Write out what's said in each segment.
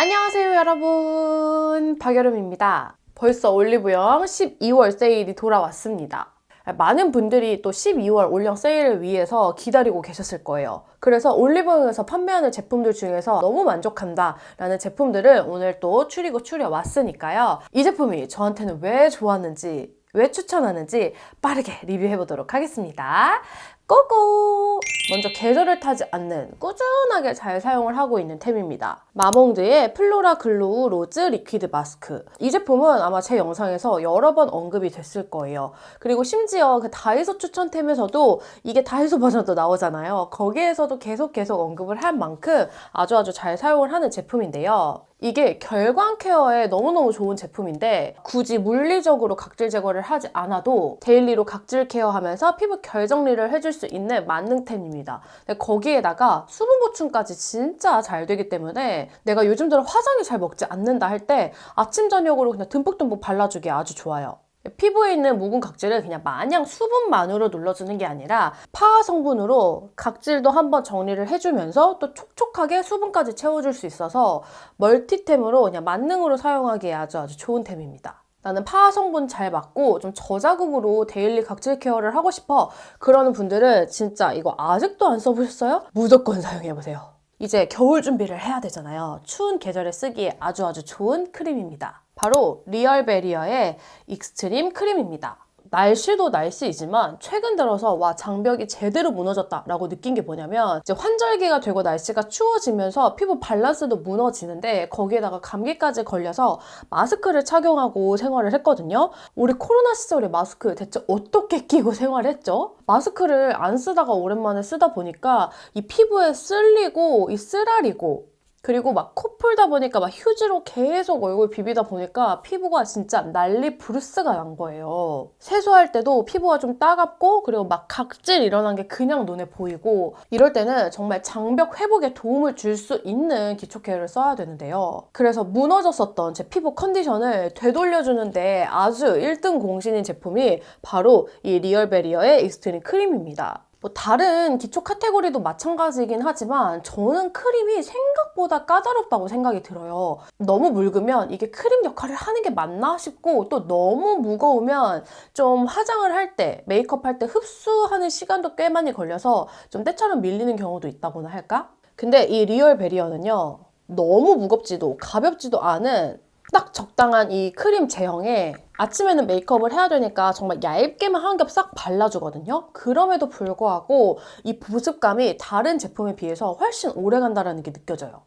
안녕하세요 여러분. 박여름입니다. 벌써 올리브영 12월 세일이 돌아왔습니다. 많은 분들이 또 12월 올영 세일을 위해서 기다리고 계셨을 거예요. 그래서 올리브영에서 판매하는 제품들 중에서 너무 만족한다 라는 제품들을 오늘 또 추리고 추려왔으니까요. 이 제품이 저한테는 왜 좋았는지 왜 추천하는지 빠르게 리뷰해 보도록 하겠습니다. 고고! 먼저 계절을 타지 않는 꾸준하게 잘 사용을 하고 있는 템입니다. 마몽드의 플로라 글로우 로즈 리퀴드 마스크. 이 제품은 아마 제 영상에서 여러 번 언급이 됐을 거예요. 그리고 심지어 그 다이소 추천템에서도 이게 다이소 버전도 나오잖아요. 거기에서도 계속 계속 언급을 한 만큼 아주 아주 잘 사용을 하는 제품인데요. 이게 결광 케어에 너무너무 좋은 제품인데 굳이 물리적으로 각질 제거를 하지 않아도 데일리로 각질 케어하면서 피부 결 정리를 해줄 수 있는 만능템입니다. 거기에다가 수분 보충까지 진짜 잘 되기 때문에 내가 요즘 들어 화장이 잘 먹지 않는다 할 때 아침 저녁으로 그냥 듬뿍듬뿍 발라주기 아주 좋아요. 피부에 있는 묵은 각질을 그냥 마냥 수분만으로 눌러주는 게 아니라 파화 성분으로 각질도 한번 정리를 해주면서 또 촉촉하게 수분까지 채워줄 수 있어서 멀티템으로 그냥 만능으로 사용하기에 아주 아주 좋은 템입니다. 나는 파화 성분 잘 맞고 좀 저자극으로 데일리 각질 케어를 하고 싶어 그러는 분들은 진짜 이거 아직도 안 써보셨어요? 무조건 사용해보세요. 이제 겨울 준비를 해야 되잖아요. 추운 계절에 쓰기에 아주 아주 좋은 크림입니다. 바로 리얼베리어의 익스트림 크림입니다. 날씨도 날씨이지만 최근 들어서 와 장벽이 제대로 무너졌다라고 느낀 게 뭐냐면 이제 환절기가 되고 날씨가 추워지면서 피부 밸런스도 무너지는데 거기에다가 감기까지 걸려서 마스크를 착용하고 생활을 했거든요. 우리 코로나 시절에 마스크 대체 어떻게 끼고 생활했죠? 마스크를 안 쓰다가 오랜만에 쓰다 보니까 이 피부에 쓸리고 이 쓰라리고 그리고 막 코 풀다 보니까 막 휴지로 계속 얼굴 비비다 보니까 피부가 진짜 난리 브루스가 난 거예요. 세수할 때도 피부가 좀 따갑고 그리고 막 각질 일어난 게 그냥 눈에 보이고 이럴 때는 정말 장벽 회복에 도움을 줄 수 있는 기초 케어를 써야 되는데요. 그래서 무너졌었던 제 피부 컨디션을 되돌려주는데 아주 1등 공신인 제품이 바로 이 리얼베리어의 익스트림 크림입니다. 뭐 다른 기초 카테고리도 마찬가지이긴 하지만 저는 크림이 생각보다 까다롭다고 생각이 들어요. 너무 묽으면 이게 크림 역할을 하는 게 맞나 싶고 또 너무 무거우면 좀 화장을 할 때, 메이크업 할 때 흡수하는 시간도 꽤 많이 걸려서 좀 때처럼 밀리는 경우도 있다고나 할까? 근데 이 리얼 베리어는요. 너무 무겁지도 가볍지도 않은 딱 적당한 이 크림 제형에 아침에는 메이크업을 해야 되니까 정말 얇게만 한 겹 싹 발라주거든요. 그럼에도 불구하고 이 보습감이 다른 제품에 비해서 훨씬 오래 간다는 게 느껴져요.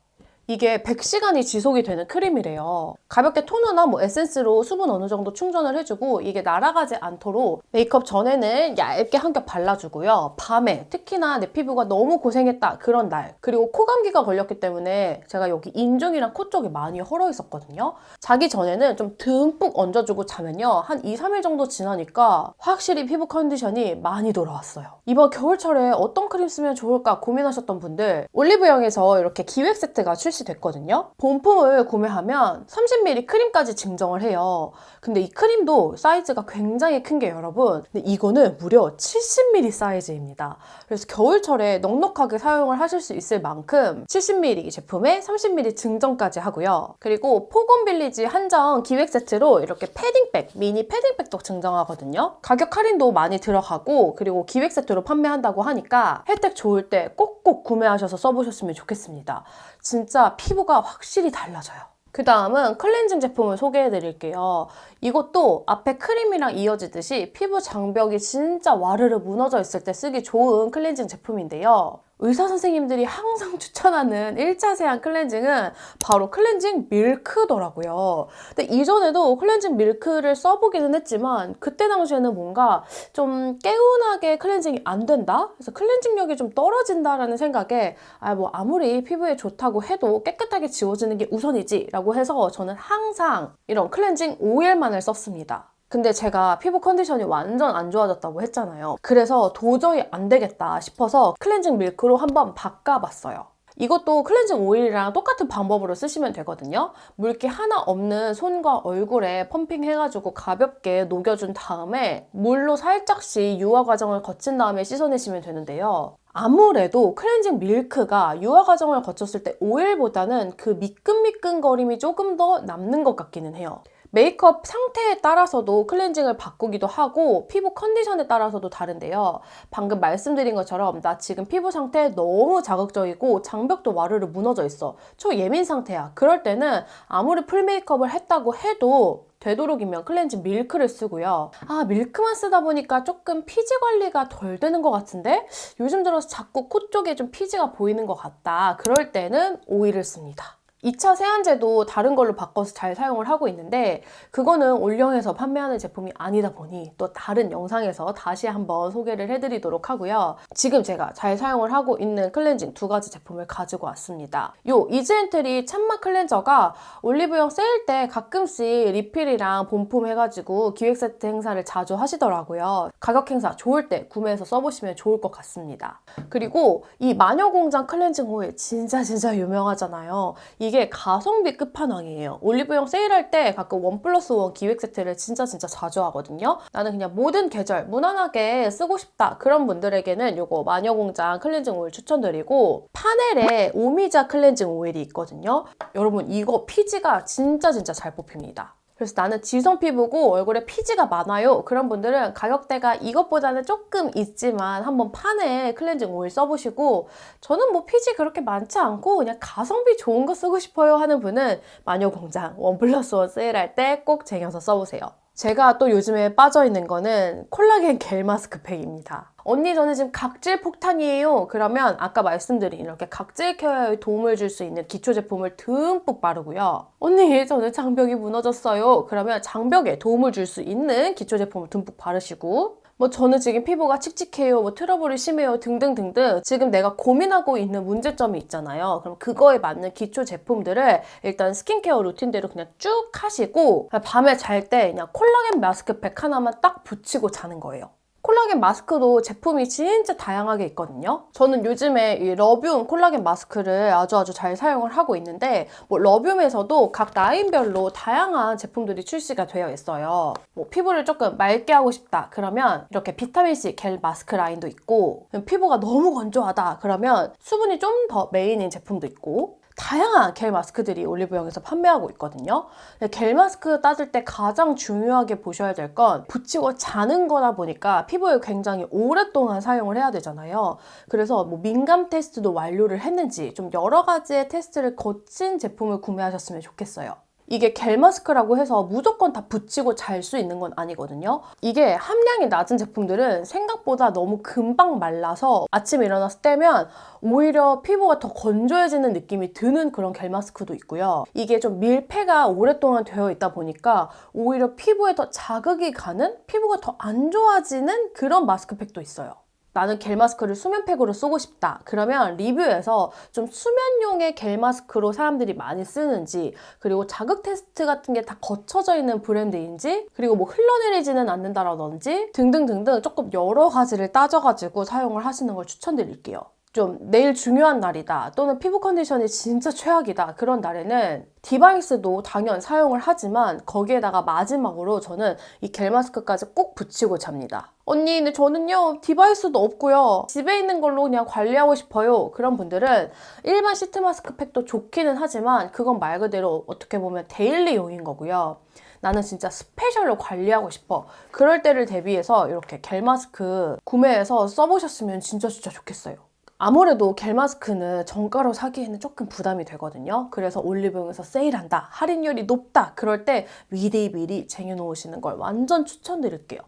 이게 100시간이 지속이 되는 크림이래요. 가볍게 토너나 뭐 에센스로 수분 어느 정도 충전을 해주고 이게 날아가지 않도록 메이크업 전에는 얇게 한 겹 발라주고요. 밤에 특히나 내 피부가 너무 고생했다 그런 날 그리고 코 감기가 걸렸기 때문에 제가 여기 인중이랑 코 쪽이 많이 헐어 있었거든요. 자기 전에는 좀 듬뿍 얹어주고 자면요. 한 2, 3일 정도 지나니까 확실히 피부 컨디션이 많이 돌아왔어요. 이번 겨울철에 어떤 크림 쓰면 좋을까 고민하셨던 분들 올리브영에서 이렇게 기획 세트가 출시 됐거든요. 본품을 구매하면 30ml 크림까지 증정을 해요. 근데 이 크림도 사이즈가 굉장히 큰 게 여러분 이거는 무려 70ml 사이즈입니다. 그래서 겨울철에 넉넉하게 사용을 하실 수 있을 만큼 70ml 제품에 30ml 증정까지 하고요. 그리고 포곤빌리지 한정 기획 세트로 이렇게 패딩백, 미니 패딩백도 증정하거든요. 가격 할인도 많이 들어가고 그리고 기획 세트로 판매한다고 하니까 혜택 좋을 때 꼭꼭 구매하셔서 써보셨으면 좋겠습니다. 진짜 피부가 확실히 달라져요. 그 다음은 클렌징 제품을 소개해 드릴게요. 이것도 앞에 크림이랑 이어지듯이 피부 장벽이 진짜 와르르 무너져 있을 때 쓰기 좋은 클렌징 제품인데요. 의사 선생님들이 항상 추천하는 1차 세안 클렌징은 바로 클렌징 밀크더라고요. 근데 이전에도 클렌징 밀크를 써보기는 했지만 그때 당시에는 뭔가 좀 개운하게 클렌징이 안 된다? 그래서 클렌징력이 좀 떨어진다라는 생각에 아 뭐 아무리 피부에 좋다고 해도 깨끗하게 지워지는 게 우선이지 라고 해서 저는 항상 이런 클렌징 오일만을 썼습니다. 근데 제가 피부 컨디션이 완전 안 좋아졌다고 했잖아요. 그래서 도저히 안 되겠다 싶어서 클렌징 밀크로 한번 바꿔봤어요. 이것도 클렌징 오일이랑 똑같은 방법으로 쓰시면 되거든요. 물기 하나 없는 손과 얼굴에 펌핑 해가지고 가볍게 녹여준 다음에 물로 살짝씩 유화 과정을 거친 다음에 씻어내시면 되는데요. 아무래도 클렌징 밀크가 유화 과정을 거쳤을 때 오일보다는 그 미끈미끈거림이 조금 더 남는 것 같기는 해요. 메이크업 상태에 따라서도 클렌징을 바꾸기도 하고 피부 컨디션에 따라서도 다른데요. 방금 말씀드린 것처럼 나 지금 피부 상태 너무 자극적이고 장벽도 와르르 무너져 있어. 초예민 상태야. 그럴 때는 아무리 풀 메이크업을 했다고 해도 되도록이면 클렌징 밀크를 쓰고요. 아, 밀크만 쓰다 보니까 조금 피지 관리가 덜 되는 것 같은데? 요즘 들어서 자꾸 코 쪽에 좀 피지가 보이는 것 같다. 그럴 때는 오일을 씁니다. 2차 세안제도 다른 걸로 바꿔서 잘 사용을 하고 있는데 그거는 올영에서 판매하는 제품이 아니다 보니 또 다른 영상에서 다시 한번 소개를 해드리도록 하고요. 지금 제가 잘 사용을 하고 있는 클렌징 두 가지 제품을 가지고 왔습니다. 요 이즈엔트리 찬맛 클렌저가 올리브영 세일 때 가끔씩 리필이랑 본품 해가지고 기획 세트 행사를 자주 하시더라고요. 가격 행사 좋을 때 구매해서 써보시면 좋을 것 같습니다. 그리고 이 마녀공장 클렌징 오일 진짜 진짜 유명하잖아요. 이게 가성비 끝판왕이에요. 올리브영 세일할 때 가끔 원 플러스 원 기획 세트를 진짜 진짜 자주 하거든요. 나는 그냥 모든 계절 무난하게 쓰고 싶다. 그런 분들에게는 이거 마녀공장 클렌징 오일 추천드리고 파넬에 오미자 클렌징 오일이 있거든요. 여러분 이거 피지가 진짜 진짜 잘 뽑힙니다. 그래서 나는 지성 피부고 얼굴에 피지가 많아요. 그런 분들은 가격대가 이것보다는 조금 있지만 한번 판에 클렌징 오일 써보시고 저는 뭐 피지 그렇게 많지 않고 그냥 가성비 좋은 거 쓰고 싶어요 하는 분은 마녀공장 원 플러스 원 세일할 때 꼭 쟁여서 써보세요. 제가 또 요즘에 빠져있는 거는 콜라겐 겔 마스크팩입니다. 언니 저는 지금 각질 폭탄이에요. 그러면 아까 말씀드린 이렇게 각질 케어에 도움을 줄 수 있는 기초 제품을 듬뿍 바르고요. 언니 저는 장벽이 무너졌어요. 그러면 장벽에 도움을 줄 수 있는 기초 제품을 듬뿍 바르시고 뭐 저는 지금 피부가 칙칙해요, 뭐 트러블이 심해요 등등등등 지금 내가 고민하고 있는 문제점이 있잖아요. 그럼 그거에 맞는 기초 제품들을 일단 스킨케어 루틴대로 그냥 쭉 하시고 밤에 잘 때 그냥 콜라겐 마스크팩 하나만 딱 붙이고 자는 거예요. 콜라겐 마스크도 제품이 진짜 다양하게 있거든요. 저는 요즘에 이 러뷸 콜라겐 마스크를 아주 아주 잘 사용을 하고 있는데 뭐 러뷸에서도 각 라인별로 다양한 제품들이 출시가 되어 있어요. 뭐 피부를 조금 맑게 하고 싶다 그러면 이렇게 비타민C 겔 마스크 라인도 있고 피부가 너무 건조하다 그러면 수분이 좀 더 메인인 제품도 있고 다양한 겔 마스크들이 올리브영에서 판매하고 있거든요. 겔 마스크 따질 때 가장 중요하게 보셔야 될 건 붙이고 자는 거다 보니까 피부에 굉장히 오랫동안 사용을 해야 되잖아요. 그래서 뭐 민감 테스트도 완료를 했는지 좀 여러 가지의 테스트를 거친 제품을 구매하셨으면 좋겠어요. 이게 겔 마스크라고 해서 무조건 다 붙이고 잘 수 있는 건 아니거든요. 이게 함량이 낮은 제품들은 생각보다 너무 금방 말라서 아침에 일어나서 떼면 오히려 피부가 더 건조해지는 느낌이 드는 그런 겔 마스크도 있고요. 이게 좀 밀폐가 오랫동안 되어 있다 보니까 오히려 피부에 더 자극이 가는 피부가 더 안 좋아지는 그런 마스크팩도 있어요. 나는 겔 마스크를 수면팩으로 쓰고 싶다. 그러면 리뷰에서 좀 수면용의 겔 마스크로 사람들이 많이 쓰는지, 그리고 자극 테스트 같은 게 다 거쳐져 있는 브랜드인지, 그리고 뭐 흘러내리지는 않는다라든지, 등등등등 조금 여러 가지를 따져가지고 사용을 하시는 걸 추천드릴게요. 좀 내일 중요한 날이다 또는 피부 컨디션이 진짜 최악이다 그런 날에는 디바이스도 당연 사용을 하지만 거기에다가 마지막으로 저는 이 겔 마스크까지 꼭 붙이고 잡니다. 언니 근데 저는요 디바이스도 없고요 집에 있는 걸로 그냥 관리하고 싶어요 그런 분들은 일반 시트 마스크 팩도 좋기는 하지만 그건 말 그대로 어떻게 보면 데일리용인 거고요. 나는 진짜 스페셜로 관리하고 싶어. 그럴 때를 대비해서 이렇게 겔 마스크 구매해서 써보셨으면 진짜 진짜 좋겠어요. 아무래도 겔 마스크는 정가로 사기에는 조금 부담이 되거든요. 그래서 올리브영에서 세일한다, 할인율이 높다, 그럴 때 미리 미리 쟁여놓으시는 걸 완전 추천드릴게요.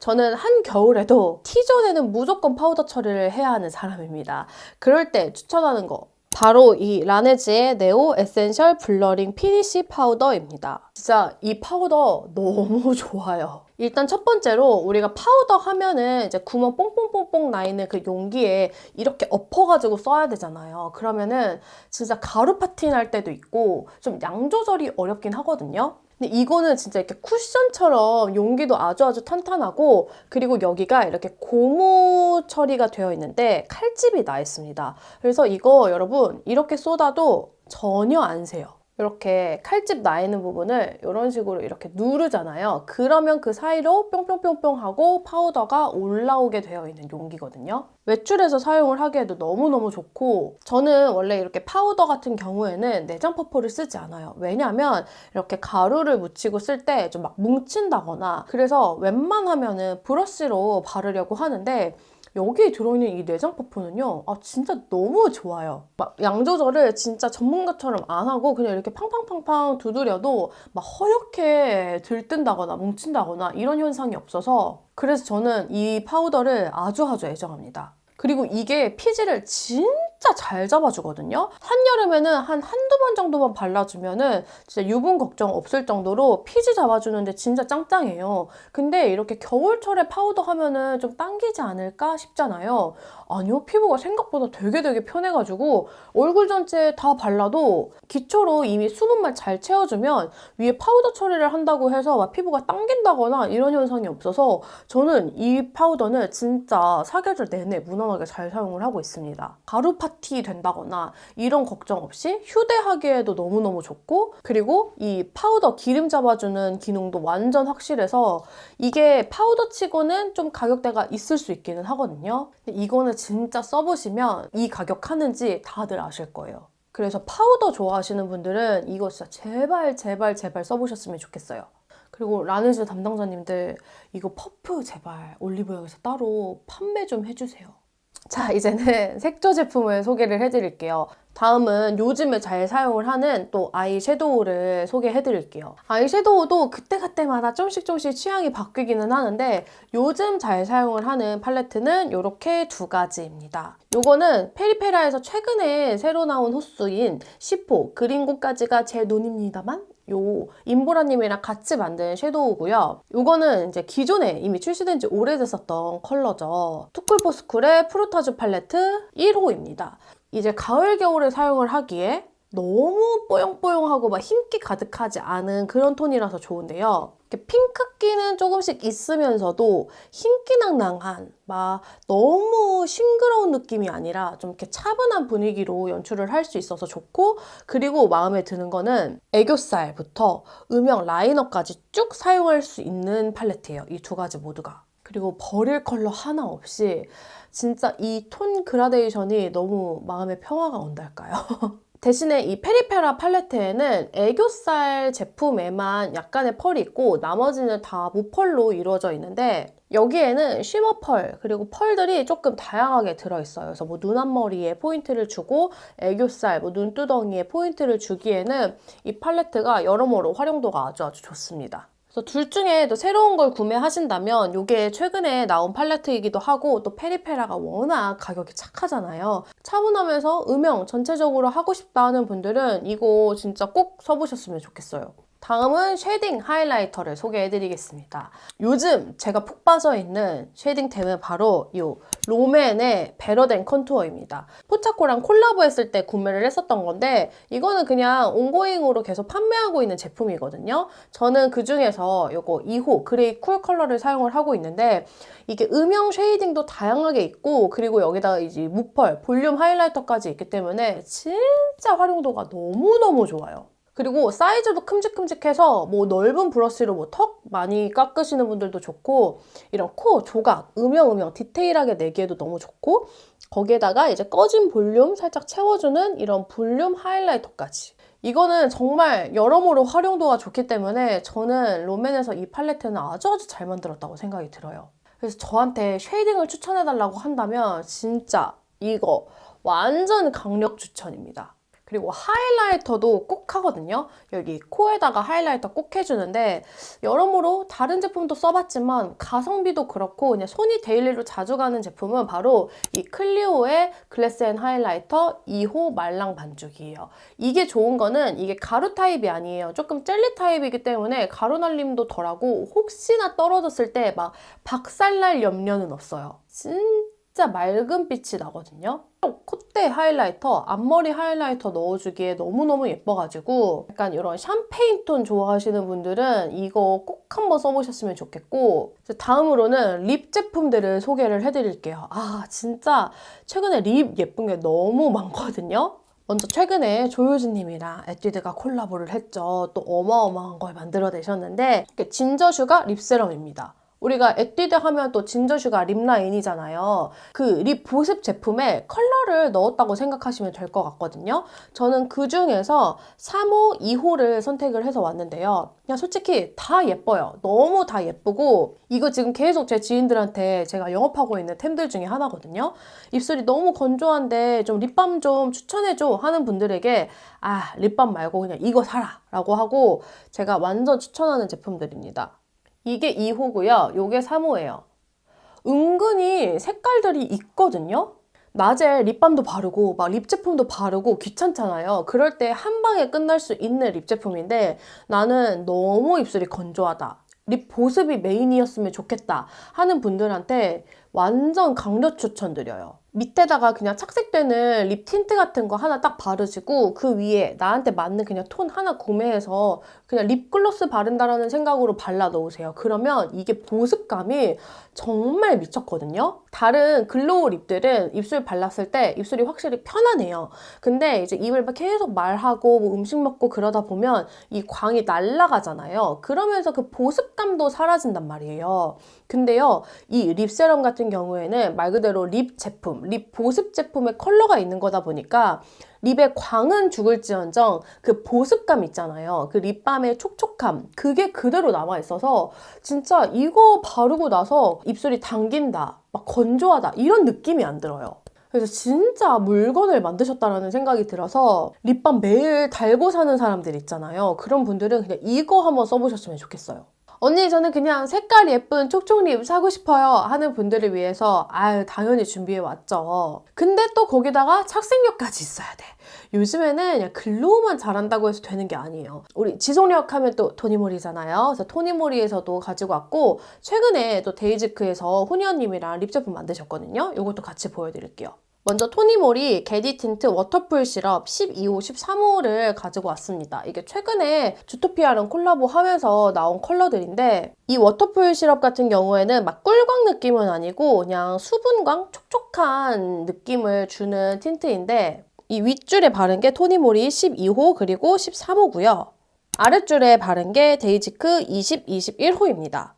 저는 한겨울에도 T존에는 무조건 파우더 처리를 해야 하는 사람입니다. 그럴 때 추천하는 거 바로 이 라네즈의 네오 에센셜 블러링 피니쉬 파우더입니다. 진짜 이 파우더 너무 좋아요. 일단 첫 번째로 우리가 파우더 하면은 이제 구멍 뽕뽕뽕뽕 나 있는 그 용기에 이렇게 엎어가지고 써야 되잖아요. 그러면은 진짜 가루 파티 날 때도 있고 좀 양 조절이 어렵긴 하거든요. 근데 이거는 진짜 이렇게 쿠션처럼 용기도 아주 아주 탄탄하고 그리고 여기가 이렇게 고무 처리가 되어 있는데 칼집이 나 있습니다. 그래서 이거 여러분 이렇게 쏟아도 전혀 안 새요. 이렇게 칼집 나 있는 부분을 이런 식으로 이렇게 누르잖아요. 그러면 그 사이로 뿅뿅뿅뿅 하고 파우더가 올라오게 되어 있는 용기거든요. 외출해서 사용을 하기에도 너무너무 좋고 저는 원래 이렇게 파우더 같은 경우에는 내장 퍼프를 쓰지 않아요. 왜냐면 이렇게 가루를 묻히고 쓸 때 좀 막 뭉친다거나 그래서 웬만하면은 브러쉬로 바르려고 하는데 여기에 들어있는 이 내장 퍼프는요, 아, 진짜 너무 좋아요. 막 양 조절을 진짜 전문가처럼 안 하고 그냥 이렇게 팡팡팡팡 두드려도 막 허옇게 들뜬다거나 뭉친다거나 이런 현상이 없어서 그래서 저는 이 파우더를 아주 아주 애정합니다. 그리고 이게 피지를 진짜 잘 잡아주거든요. 한여름에는 한 한두 번 정도만 발라주면은 진짜 유분 걱정 없을 정도로 피지 잡아주는데 진짜 짱짱해요. 근데 이렇게 겨울철에 파우더 하면은 좀 당기지 않을까 싶잖아요. 아니요, 피부가 생각보다 되게 되게 편해가지고 얼굴 전체에 다 발라도 기초로 이미 수분만 잘 채워주면 위에 파우더 처리를 한다고 해서 막 피부가 당긴다거나 이런 현상이 없어서 저는 이 파우더는 진짜 사계절 내내 무난하게 잘 사용을 하고 있습니다. 가루 파티 된다거나 이런 걱정 없이 휴대하기에도 너무너무 좋고 그리고 이 파우더 기름 잡아주는 기능도 완전 확실해서 이게 파우더 치고는 좀 가격대가 있을 수 있기는 하거든요. 이거는 진짜 써보시면 이 가격 하는지 다들 아실 거예요. 그래서 파우더 좋아하시는 분들은 이거 진짜 제발 제발 제발 써보셨으면 좋겠어요. 그리고 라네즈 담당자님들 이거 퍼프 제발 올리브영에서 따로 판매 좀 해주세요. 자, 이제는 색조 제품을 소개를 해드릴게요. 다음은 요즘에 잘 사용을 하는 또 아이섀도우를 소개해드릴게요. 아이섀도우도 그때그때마다 조금씩 조금씩 취향이 바뀌기는 하는데 요즘 잘 사용을 하는 팔레트는 이렇게 두 가지입니다. 요거는 페리페라에서 최근에 새로 나온 호수인 10호 그린고까지가 제 눈입니다만 요 임보라님이랑 같이 만든 섀도우고요. 요거는 이제 기존에 이미 출시된 지 오래됐었던 컬러죠. 투쿨포스쿨의 프루타주 팔레트 1호입니다. 이제 가을 겨울에 사용을 하기에 너무 뽀용뽀용하고 막 흰기 가득하지 않은 그런 톤이라서 좋은데요. 핑크기는 조금씩 있으면서도 흰기낭낭한 막 너무 싱그러운 느낌이 아니라 좀 이렇게 차분한 분위기로 연출을 할 수 있어서 좋고 그리고 마음에 드는 거는 애교살부터 음영 라이너까지 쭉 사용할 수 있는 팔레트예요. 이 두 가지 모두가. 그리고 버릴 컬러 하나 없이 진짜 이 톤 그라데이션이 너무 마음에 평화가 온달까요? 대신에 이 페리페라 팔레트에는 애교살 제품에만 약간의 펄이 있고 나머지는 다 무펄로 이루어져 있는데 여기에는 쉬머 펄 그리고 펄들이 조금 다양하게 들어있어요. 그래서 뭐 눈 앞머리에 포인트를 주고 애교살, 뭐 눈두덩이에 포인트를 주기에는 이 팔레트가 여러모로 활용도가 아주 아주 좋습니다. 그래서 둘 중에 또 새로운 걸 구매하신다면 이게 최근에 나온 팔레트이기도 하고 또 페리페라가 워낙 가격이 착하잖아요. 차분하면서 음영 전체적으로 하고 싶다 하는 분들은 이거 진짜 꼭 써보셨으면 좋겠어요. 다음은 쉐딩 하이라이터를 소개해드리겠습니다. 요즘 제가 푹 빠져 있는 쉐딩 템은 바로 이 롬앤의 베러덴 컨투어입니다. 포차코랑 콜라보했을 때 구매를 했었던 건데 이거는 그냥 온고잉으로 계속 판매하고 있는 제품이거든요. 저는 그 중에서 이거 2호 그레이 쿨 컬러를 사용을 하고 있는데 이게 음영 쉐이딩도 다양하게 있고 그리고 여기다가 이제 무펄, 볼륨 하이라이터까지 있기 때문에 진짜 활용도가 너무너무 좋아요. 그리고 사이즈도 큼직큼직해서 뭐 넓은 브러쉬로 뭐 턱 많이 깎으시는 분들도 좋고 이런 코 조각 음영 음영 디테일하게 내기에도 너무 좋고 거기에다가 이제 꺼진 볼륨 살짝 채워주는 이런 볼륨 하이라이터까지 이거는 정말 여러모로 활용도가 좋기 때문에 저는 롬앤에서 이 팔레트는 아주 아주 잘 만들었다고 생각이 들어요. 그래서 저한테 쉐이딩을 추천해달라고 한다면 진짜 이거 완전 강력 추천입니다. 그리고 하이라이터도 꼭 하거든요. 여기 코에다가 하이라이터 꼭 해주는데 여러모로 다른 제품도 써봤지만 가성비도 그렇고 그냥 손이 데일리로 자주 가는 제품은 바로 이 클리오의 글래스 앤 하이라이터 2호 말랑 반죽이에요. 이게 좋은 거는 이게 가루 타입이 아니에요. 조금 젤리 타입이기 때문에 가루 날림도 덜하고 혹시나 떨어졌을 때 막 박살날 염려는 없어요. 진짜 맑은 빛이 나거든요. 콧대 하이라이터, 앞머리 하이라이터 넣어주기에 너무너무 예뻐가지고 약간 이런 샴페인 톤 좋아하시는 분들은 이거 꼭 한번 써보셨으면 좋겠고 다음으로는 립 제품들을 소개를 해드릴게요. 아 진짜 최근에 립 예쁜 게 너무 많거든요. 먼저 최근에 조효진님이랑 에뛰드가 콜라보를 했죠. 또 어마어마한 걸 만들어내셨는데 진저슈가 립세럼입니다. 우리가 에뛰드 하면 또 진저슈가 립 라인이잖아요. 그 립 보습 제품에 컬러를 넣었다고 생각하시면 될 것 같거든요. 저는 그 중에서 3호, 2호를 선택을 해서 왔는데요. 그냥 솔직히 다 예뻐요. 너무 다 예쁘고 이거 지금 계속 제 지인들한테 제가 영업하고 있는 템들 중에 하나거든요. 입술이 너무 건조한데 좀 립밤 좀 추천해줘 하는 분들에게 아 립밤 말고 그냥 이거 사라 라고 하고 제가 완전 추천하는 제품들입니다. 이게 2호고요. 요게 3호예요. 은근히 색깔들이 있거든요. 낮에 립밤도 바르고 막 립 제품도 바르고 귀찮잖아요. 그럴 때 한 방에 끝날 수 있는 립 제품인데 나는 너무 입술이 건조하다. 립 보습이 메인이었으면 좋겠다 하는 분들한테 완전 강력 추천드려요. 밑에다가 그냥 착색되는 립 틴트 같은 거 하나 딱 바르시고 그 위에 나한테 맞는 그냥 톤 하나 구매해서 그냥 립글로스 바른다라는 생각으로 발라 놓으세요. 그러면 이게 보습감이 정말 미쳤거든요. 다른 글로우 립들은 입술 발랐을 때 입술이 확실히 편하네요. 근데 이제 입을 막 계속 말하고 뭐 음식 먹고 그러다 보면 이 광이 날아가잖아요. 그러면서 그 보습감도 사라진단 말이에요. 근데요, 이 립세럼 같은 경우에는 말 그대로 립 제품, 립 보습 제품의 컬러가 있는 거다 보니까 립의 광은 죽을지언정 그 보습감 있잖아요. 그 립밤의 촉촉함, 그게 그대로 남아 있어서 진짜 이거 바르고 나서 입술이 당긴다, 막 건조하다, 이런 느낌이 안 들어요. 그래서 진짜 물건을 만드셨다라는 생각이 들어서 립밤 매일 달고 사는 사람들 있잖아요. 그런 분들은 그냥 이거 한번 써보셨으면 좋겠어요. 언니 저는 그냥 색깔 예쁜 촉촉립 사고 싶어요 하는 분들을 위해서 아유 당연히 준비해 왔죠. 근데 또 거기다가 착색력까지 있어야 돼. 요즘에는 글로우만 잘한다고 해서 되는 게 아니에요. 우리 지속력 하면 또 토니모리잖아요. 그래서 토니모리에서도 가지고 왔고 최근에 또 데이지크에서 훈이언님이랑 립 제품 만드셨거든요. 이것도 같이 보여드릴게요. 먼저 토니모리 게디 틴트 워터풀 시럽 12호, 13호를 가지고 왔습니다. 이게 최근에 주토피아랑 콜라보 하면서 나온 컬러들인데 이 워터풀 시럽 같은 경우에는 막 꿀광 느낌은 아니고 그냥 수분광, 촉촉한 느낌을 주는 틴트인데 이 윗줄에 바른 게 토니모리 12호 그리고 13호고요. 아랫줄에 바른 게 데이지크 20, 21호입니다.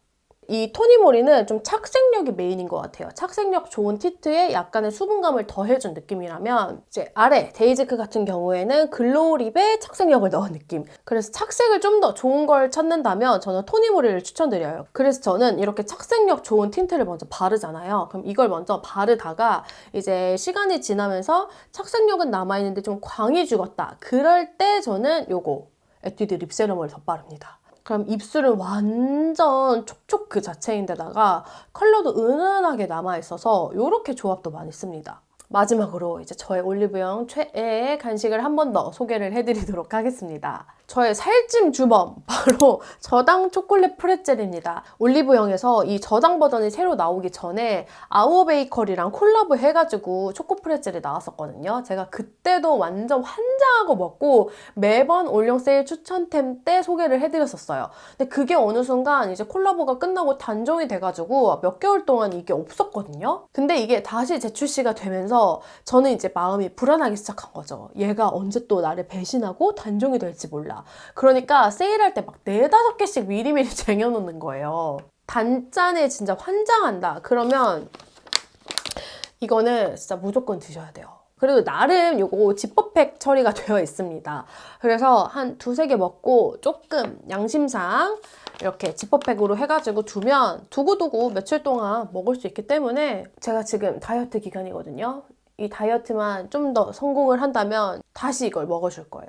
이 토니모리는 좀 착색력이 메인인 것 같아요. 착색력 좋은 틴트에 약간의 수분감을 더해준 느낌이라면 이제 아래 데이지크 같은 경우에는 글로우 립에 착색력을 넣은 느낌. 그래서 착색을 좀 더 좋은 걸 찾는다면 저는 토니모리를 추천드려요. 그래서 저는 이렇게 착색력 좋은 틴트를 먼저 바르잖아요. 그럼 이걸 먼저 바르다가 이제 시간이 지나면서 착색력은 남아있는데 좀 광이 죽었다. 그럴 때 저는 요거 에뛰드 립세럼을 덧바릅니다. 그럼 입술은 완전 촉촉 그 자체인데다가 컬러도 은은하게 남아있어서 이렇게 조합도 많이 씁니다. 마지막으로 이제 저의 올리브영 최애의 간식을 한 번 더 소개를 해드리도록 하겠습니다. 저의 살찜 주범 바로 저당 초콜릿 프레첼입니다. 올리브영에서 이 저당 버전이 새로 나오기 전에 아우어 베이커리랑 콜라보 해가지고 초코 프레첼이 나왔었거든요. 제가 그때도 완전 환장하고 먹고 매번 올영 세일 추천템 때 소개를 해드렸었어요. 근데 그게 어느 순간 이제 콜라보가 끝나고 단종이 돼가지고 몇 개월 동안 이게 없었거든요. 근데 이게 다시 재출시가 되면서 저는 이제 마음이 불안하기 시작한 거죠. 얘가 언제 또 나를 배신하고 단종이 될지 몰라. 그러니까 세일할 때 막 네다섯 개씩 미리미리 쟁여놓는 거예요. 단짠에 진짜 환장한다. 그러면 이거는 진짜 무조건 드셔야 돼요. 그래도 나름 요거 지퍼팩 처리가 되어 있습니다. 그래서 한 두세 개 먹고 조금 양심상 이렇게 지퍼팩으로 해가지고 두면 두고두고 며칠 동안 먹을 수 있기 때문에 제가 지금 다이어트 기간이거든요. 이 다이어트만 좀 더 성공을 한다면 다시 이걸 먹어줄 거예요.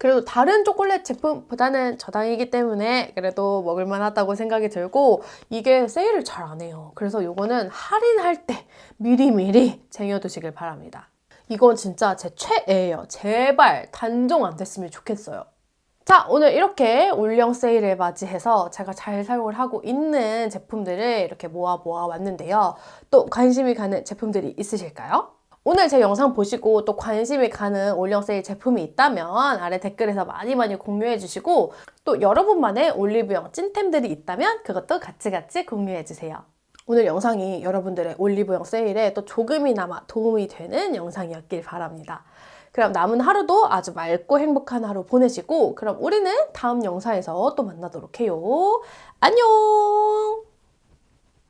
그래도 다른 초콜릿 제품보다는 저당이기 때문에 그래도 먹을만 하다고 생각이 들고 이게 세일을 잘 안 해요. 그래서 요거는 할인할 때 미리미리 쟁여두시길 바랍니다. 이건 진짜 제 최애예요. 제발 단종 안 됐으면 좋겠어요. 자, 오늘 이렇게 올영 세일을 맞이해서 제가 잘 사용을 하고 있는 제품들을 이렇게 모아 모아 왔는데요. 또 관심이 가는 제품들이 있으실까요? 오늘 제 영상 보시고 또 관심이 가는 올영 세일 제품이 있다면 아래 댓글에서 많이 많이 공유해 주시고 또 여러분만의 올리브영 찐템들이 있다면 그것도 같이 같이 공유해 주세요. 오늘 영상이 여러분들의 올리브영 세일에 또 조금이나마 도움이 되는 영상이었길 바랍니다. 그럼 남은 하루도 아주 맑고 행복한 하루 보내시고 그럼 우리는 다음 영상에서 또 만나도록 해요. 안녕!